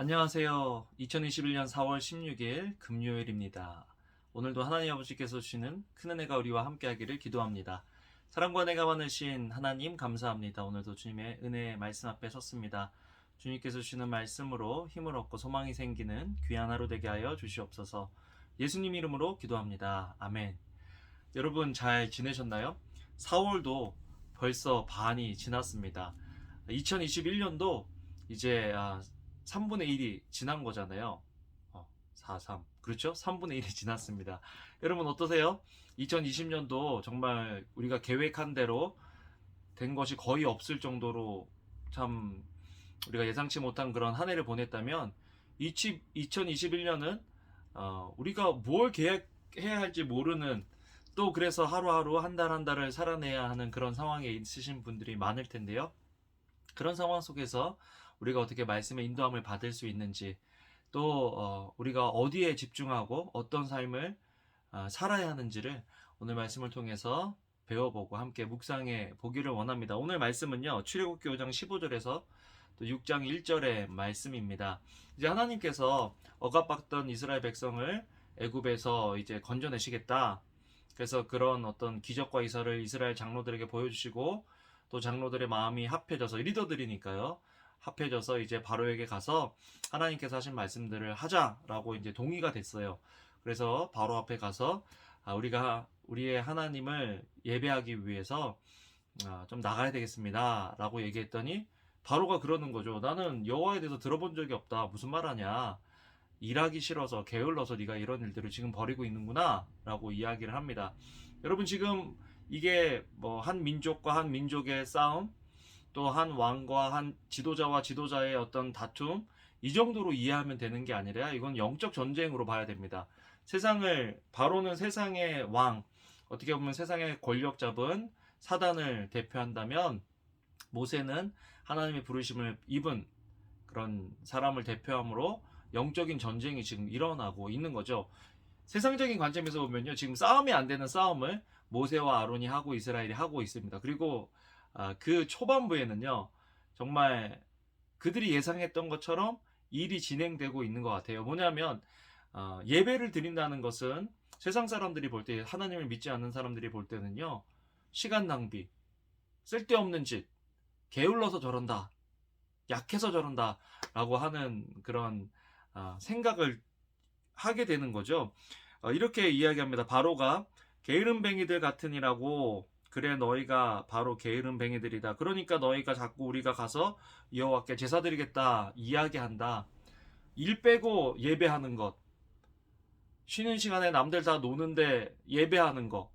안녕하세요. 2021년 4월 16일 금요일입니다. 오늘도 하나님 아버지께서 주시는 큰 은혜가 우리와 함께하기를 기도합니다. 사랑과 은혜가 많으신 하나님 감사합니다. 오늘도 주님의 은혜의 말씀 앞에 섰습니다. 주님께서 주시는 말씀으로 힘을 얻고 소망이 생기는 귀한 하루 되게 하여 주시옵소서. 예수님 이름으로 기도합니다. 아멘. 여러분 잘 지내셨나요? 4월도 벌써 반이 지났습니다. 2021년도 이제 아, 3분의 1이 지난 거잖아요. 어, 4, 3. 그렇죠? 3분의 1이 지났습니다. 여러분 어떠세요? 2020년도 정말 우리가 계획한 대로 된 것이 거의 없을 정도로 참 우리가 예상치 못한 그런 한 해를 보냈다면 2021년은 어, 우리가 뭘 계획해야 할지 모르는 또 그래서 하루하루 한 달 한 달을 살아내야 하는 그런 상황에 있으신 분들이 많을 텐데요. 그런 상황 속에서 우리가 어떻게 말씀의 인도함을 받을 수 있는지 또 어, 우리가 어디에 집중하고 어떤 삶을 어, 살아야 하는지를 오늘 말씀을 통해서 배워보고 함께 묵상해 보기를 원합니다. 오늘 말씀은요 출애굽기 5장 15절에서 또 6장 1절의 말씀입니다. 이제 하나님께서 억압받던 이스라엘 백성을 애굽에서 이제 건져내시겠다. 그래서 그런 어떤 기적과 이사를 이스라엘 장로들에게 보여주시고 또 장로들의 마음이 합해져서 리더들이니까요. 합해져서 이제 바로에게 가서 하나님께서 하신 말씀들을 하자라고 이제 동의가 됐어요. 그래서 바로 앞에 가서 아, 우리가 우리의 하나님을 예배하기 위해서 아, 좀 나가야 되겠습니다라고 얘기했더니 바로가 그러는 거죠. 나는 여호와에 대해서 들어본 적이 없다. 무슨 말하냐? 일하기 싫어서 게을러서 네가 이런 일들을 지금 벌이고 있는구나라고 이야기를 합니다. 여러분 지금 이게 뭐 한 민족과 한 민족의 싸움 또 한 왕과 한 지도자와 지도자의 어떤 다툼 이 정도로 이해하면 되는 게 아니라 이건 영적 전쟁으로 봐야 됩니다. 세상을 바로는 세상의 왕 어떻게 보면 세상의 권력 잡은 사단을 대표한다면 모세는 하나님의 부르심을 입은 그런 사람을 대표함으로 영적인 전쟁이 지금 일어나고 있는 거죠. 세상적인 관점에서 보면요. 지금 싸움이 안 되는 싸움을 모세와 아론이 하고 이스라엘이 하고 있습니다. 그리고 아, 그 초반부에는요. 정말 그들이 예상했던 것처럼 일이 진행되고 있는 것 같아요. 뭐냐면 어, 예배를 드린다는 것은 세상 사람들이 볼 때 하나님을 믿지 않는 사람들이 볼 때는요. 시간 낭비, 쓸데없는 짓, 게을러서 저런다, 약해서 저런다 라고 하는 그런 아, 생각을 하게 되는 거죠. 어, 이렇게 이야기합니다. 바로가 게으름뱅이들 같으니라고 그래 너희가 바로 게으름뱅이들이다. 그러니까 너희가 자꾸 우리가 가서 여호와께 제사 드리겠다 이야기한다. 일 빼고 예배하는 것. 쉬는 시간에 남들 다 노는데 예배하는 거.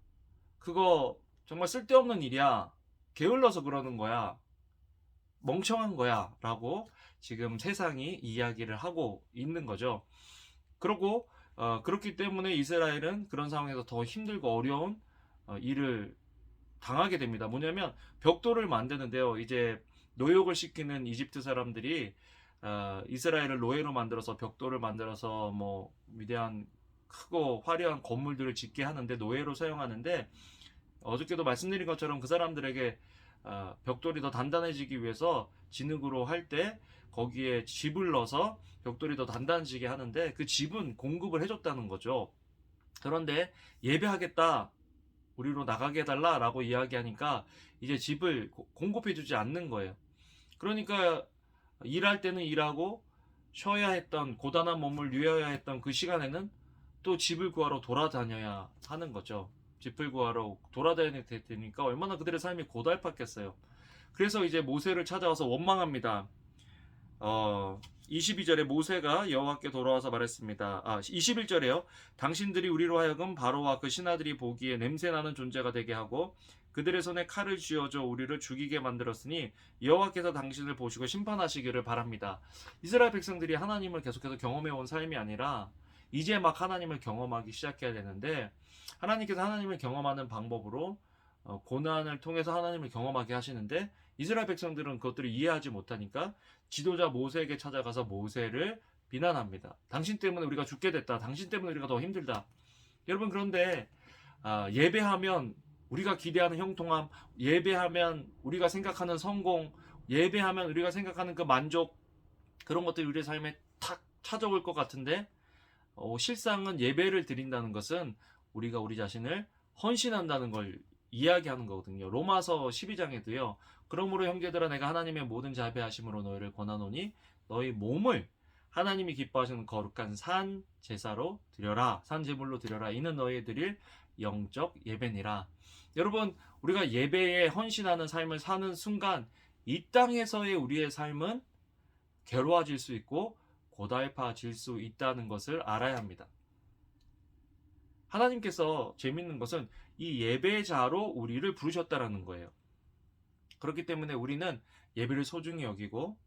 그거 정말 쓸데없는 일이야. 게을러서 그러는 거야. 멍청한 거야. 라고 지금 세상이 이야기를 하고 있는 거죠. 그러고 어, 그렇기 때문에 이스라엘은 그런 상황에서 더 힘들고 어려운 어, 일을 당하게 됩니다. 뭐냐면 벽돌을 만드는데요. 이제 노역을 시키는 이집트 사람들이 어, 이스라엘을 노예로 만들어서 벽돌을 만들어서 뭐 위대한 크고 화려한 건물들을 짓게 하는데 노예로 사용하는데 어저께도 말씀드린 것처럼 그 사람들에게 어, 벽돌이 더 단단해지기 위해서 진흙으로 할 때 거기에 집을 넣어서 벽돌이 더 단단해지게 하는데 그 집은 공급을 해줬다는 거죠. 그런데 예배하겠다. 우리로 나가게 해달라라고 이야기하니까 이제 집을 고- 공급해주지 않는 거예요. 그러니까 일할 때는 일하고 쉬어야 했던 고단한 몸을 누여야 했던 그 시간에는 또 집을 구하러 돌아다녀야 하는 거죠. 집을 구하러 돌아다녀야 되니까 얼마나 그들의 삶이 고달팠겠어요. 그래서 이제 모세를 찾아와서 원망합니다. 어, 22절에 모세가 여호와께 돌아와서 말했습니다. 아, 21절에요. 당신들이 우리로 하여금 바로와 그 신하들이 보기에 냄새나는 존재가 되게 하고 그들의 손에 칼을 쥐어줘 우리를 죽이게 만들었으니 여호와께서 당신을 보시고 심판하시기를 바랍니다. 이스라엘 백성들이 하나님을 계속해서 경험해 온 삶이 아니라 이제 막 하나님을 경험하기 시작해야 되는데 하나님께서 하나님을 경험하는 방법으로 어, 고난을 통해서 하나님을 경험하게 하시는데 이스라엘 백성들은 그것들을 이해하지 못하니까 지도자 모세에게 찾아가서 모세를 비난합니다. 당신 때문에 우리가 죽게 됐다. 당신 때문에 우리가 더 힘들다. 여러분 그런데 아, 예배하면 우리가 기대하는 형통함, 예배하면 우리가 생각하는 성공, 예배하면 우리가 생각하는 그 만족 그런 것들이 우리의 삶에 찾아올 것 같은데 어, 실상은 예배를 드린다는 것은 우리가 우리 자신을 헌신한다는 걸 이야기하는 거거든요. 로마서 12장에도요. 그러므로 형제들아 내가 하나님의 모든 자비하심으로 너희를 권하노니 너희 몸을 하나님이 기뻐하시는 거룩한 산 제사로 드려라. 산 제물로 드려라. 이는 너희 드릴 영적 예배니라. 여러분, 우리가 예배에 헌신하는 삶을 사는 순간 이 땅에서의 우리의 삶은 괴로워질 수 있고 고달파질 수 있다는 것을 알아야 합니다. 하나님께서 재밌는 것은 이 예배자로 우리를 부르셨다라는 거예요. 그렇기 때문에 우리는 예배를 소중히 여기고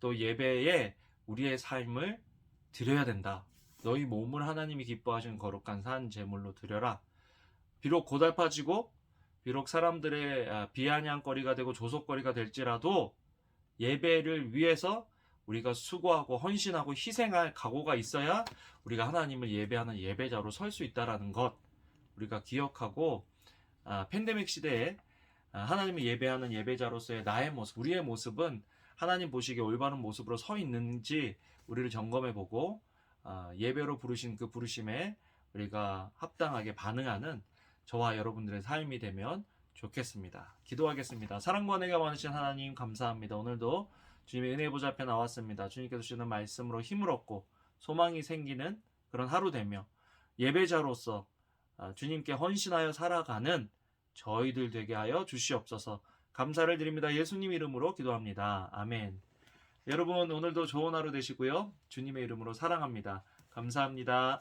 또 예배에 우리의 삶을 드려야 된다. 너희 몸을 하나님이 기뻐하시는 거룩한 산 제물로 드려라. 비록 고달파지고 비록 사람들의 아, 비아냥거리가 되고 조속거리가 될지라도 예배를 위해서 우리가 수고하고 헌신하고 희생할 각오가 있어야 우리가 하나님을 예배하는 예배자로 설 수 있다라는 것 우리가 기억하고 아, 팬데믹 시대에 아, 하나님을 예배하는 예배자로서의 나의 모습, 우리의 모습은 하나님 보시기에 올바른 모습으로 서 있는지 우리를 점검해 보고 아, 예배로 부르신 그 부르심에 우리가 합당하게 반응하는 저와 여러분들의 삶이 되면 좋겠습니다. 기도하겠습니다. 사랑과 은혜가 많으신 하나님 감사합니다. 오늘도 주님의 은혜 보좌 앞에 나왔습니다. 주님께서 주시는 말씀으로 힘을 얻고 소망이 생기는 그런 하루 되며 예배자로서 아, 주님께 헌신하여 살아가는 저희들 되게 하여 주시옵소서. 감사를 드립니다. 예수님 이름으로 기도합니다. 아멘. 여러분 오늘도 좋은 하루 되시고요. 주님의 이름으로 사랑합니다. 감사합니다.